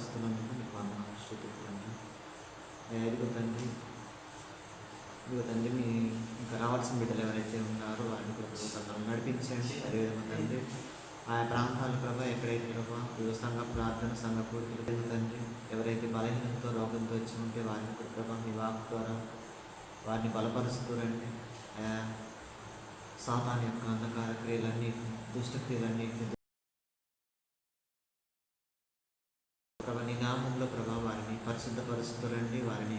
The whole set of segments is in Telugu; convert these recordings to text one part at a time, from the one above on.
బలపరుస్తున్నందుకు మీకు వందనాలు స్థుతులండి ఇదిగో తండ్రి. ఇదిగో తండ్రి మీ ఇంకా రావాల్సిన బిడ్డలు ఎవరైతే ఉన్నారో వారిని ప్రభుత్వం నడిపించండి. అదేవిధంగా తండ్రి ఆయా ప్రాంతాల ప్రభా ఎక్కడైతే ప్రభా ఇదిగో సంఘ ప్రార్థన సంఘ పూర్తులు తండ్రి ఎవరైతే బలహీనంతో రోగంతో వచ్చి ఉంటే వారిని కూడా ప్రభా మీ వాక్ ద్వారా వారిని బలపరుస్తూరండి ఆయా సాతాన్ యొక్క అంధకార క్రియలన్నీ దుష్టక్రియలన్నీ క్రియలన్నింటినీ ప్రభా నీ నామంలో ప్రభా వారిని పరిశుద్ధపరుస్తురండి వారిని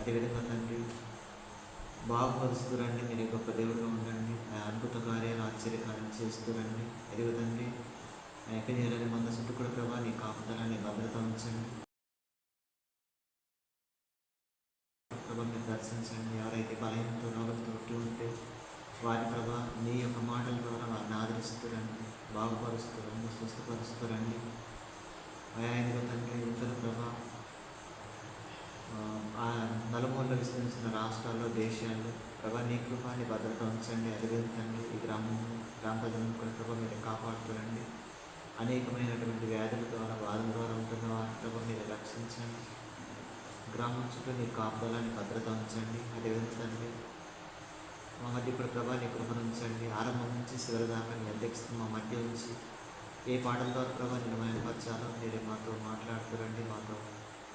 అదేవిధంగా తండ్రి బాగుపరుస్తురండి మీరు గొప్ప దేవుడు ఉండండి. ఆ అద్భుత కార్యాలు ఆశ్చర్యకారం చేస్తురండి. ఎదుగు తండ్రి ఆ యొక్క మంద చుట్టూ కూడా ప్రభా నీ కాపుదల భద్రత ఉంచండి. ప్రభా మీరు దర్శించండి. ఎవరైతే బలహీనతో రోగంతో ఉంటే వారి ప్రభా నీ యొక్క మాటల ద్వారా వారిని ఆదరిస్తురండి. బాగుపరుస్తురండి స్వస్థపరుస్తురండి. అయాయన తండ్రి ఇతర ప్రభా ఆ, నలుమూలలో విస్తరించిన రాష్ట్రాల్లో దేశాల్లో ప్రభా నీ కృపాని భద్రత ఉంచండి అదేవిధంగా ఈ గ్రామం గ్రామ ప్రజలను కూడా ప్రభా మీరు కాపాడుతుండండి అనేకమైనటువంటి వ్యాధుల ద్వారా బాధల ద్వారా ఉంటున్న వారి ప్రభావ మీరు రక్షించండి. గ్రామం చుట్టూ నీ కాపుదలాన్ని భద్రత ఉంచండి అదేవిధంగా మా మధ్య ఇప్పుడు ప్రభా నీ కృపను ఉంచండి. ఆరంభం నుంచి చివరి దాకా నీ అధ్యక్షత మా మధ్య ఉంచి ఏ పాటల ద్వారా ప్రభా నేను మయపరచాలో మీరే మాతో మాట్లాడుతురండి మాతో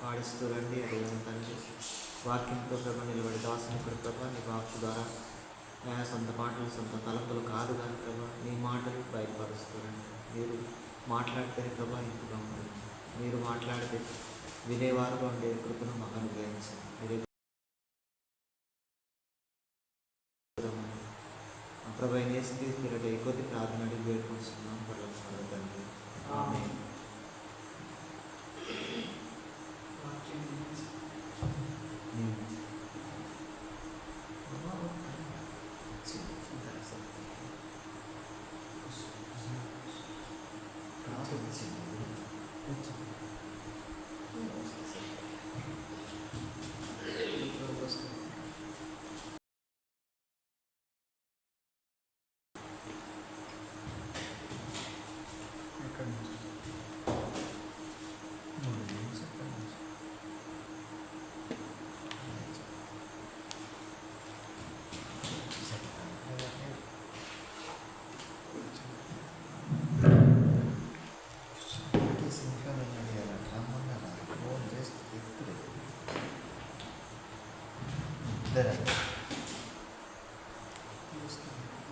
పాడిస్తురండి అదేవిధంగా తండ్రి వాక్యంతో ప్రభా నిలబడి దాసుని ఇక్కడ ప్రభా నీ వాక్కు ద్వారా సొంత మాటలు సొంత తలంపులు కాదు కానీ ప్రభా నీ మాటలు బయటపరుస్తురండి మీరు మాట్లాడితే ప్రభా ఇంపుగా ఉంటుంది మీరు మాట్లాడితే వినేవారుగా ఉండే కృపను మాకు అనుగ్రహించండి. ప్రభా ప్రభు నేసి మీరు కొద్ది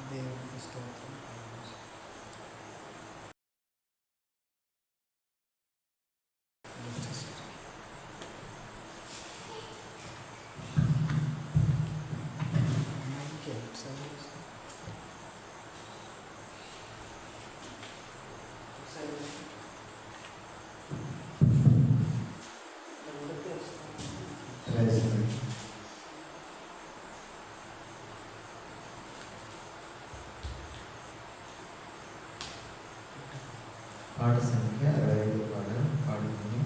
దేవునికి స్తోత్రం పాట సంఖ్య అరవై ఐదు పాట పాడుతుంది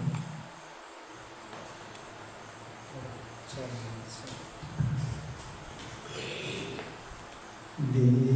దేవునికి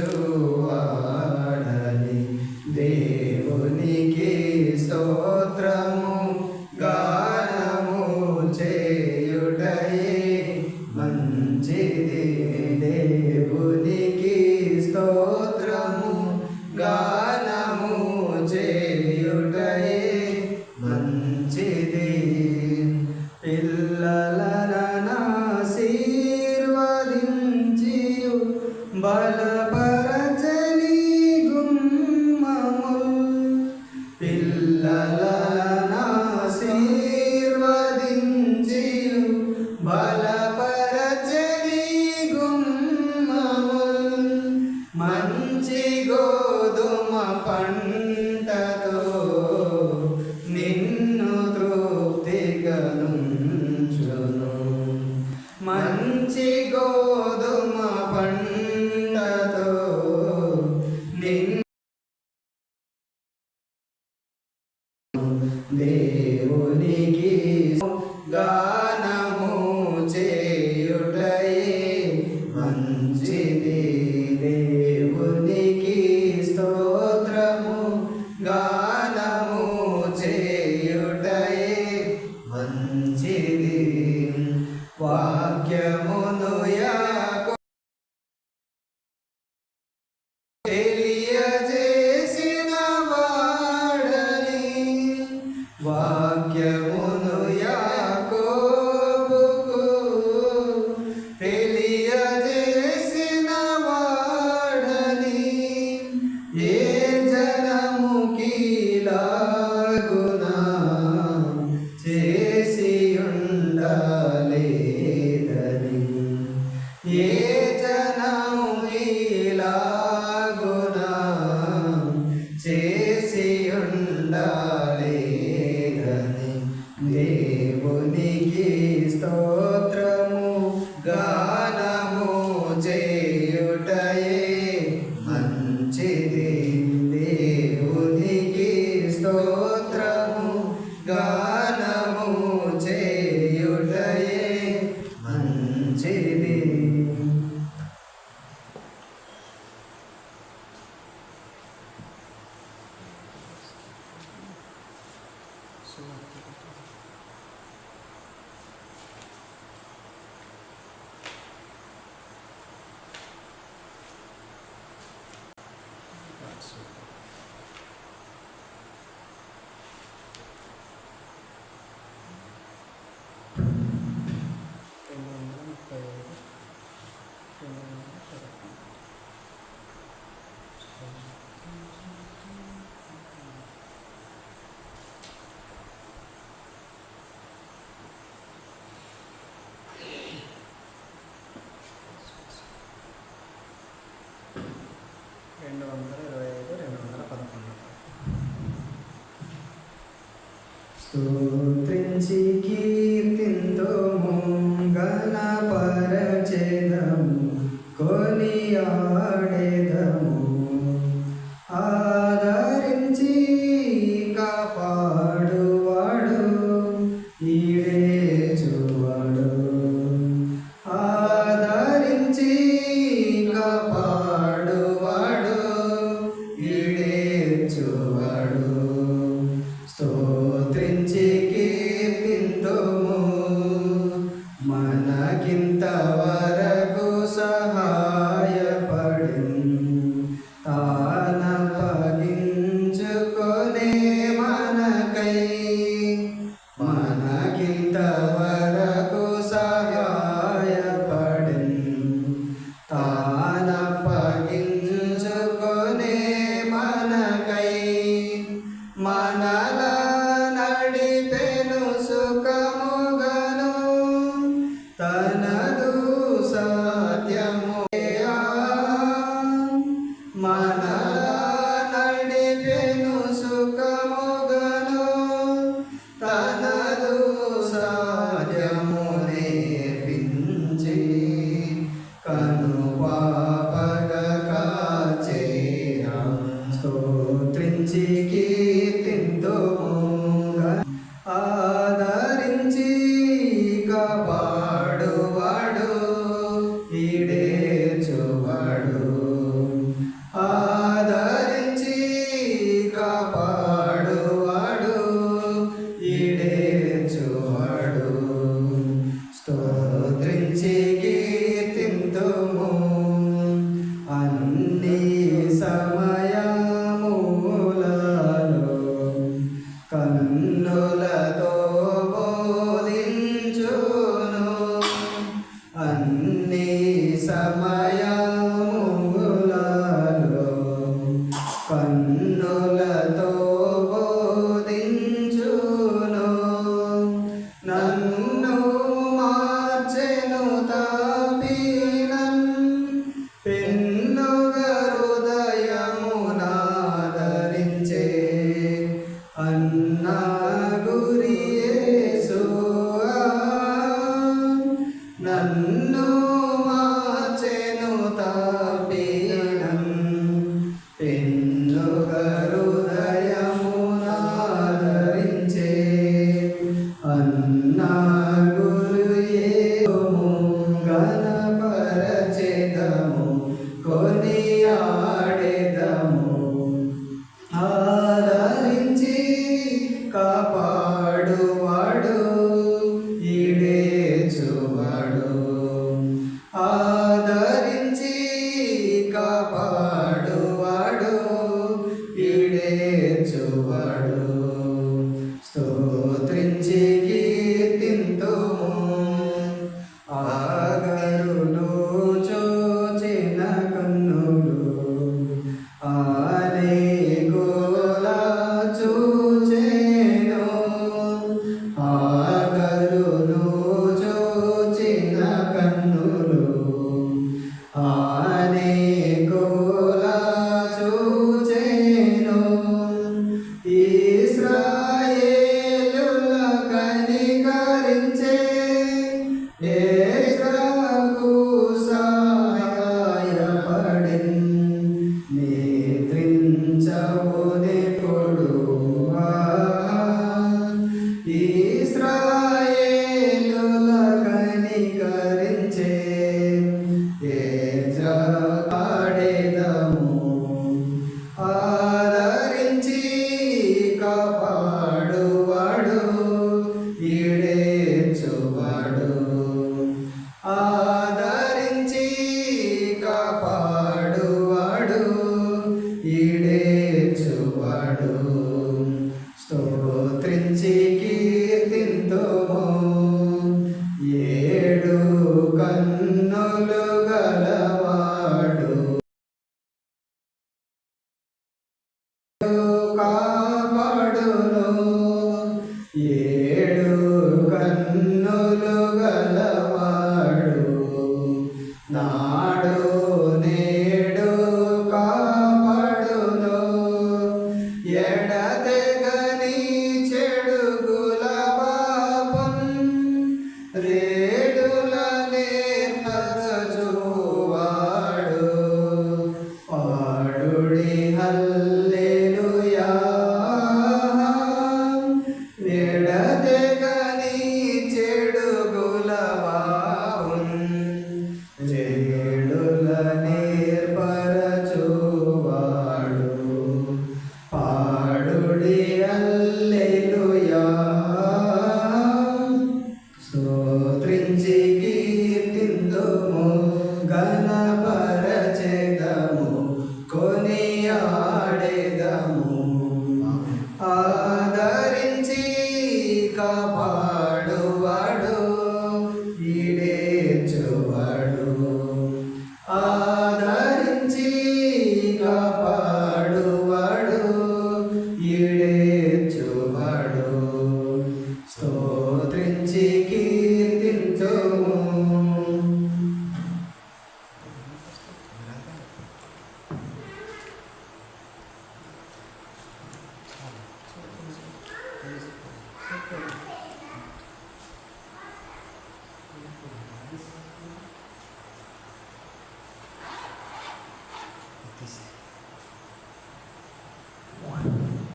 so దేవునికి గా 손 등지기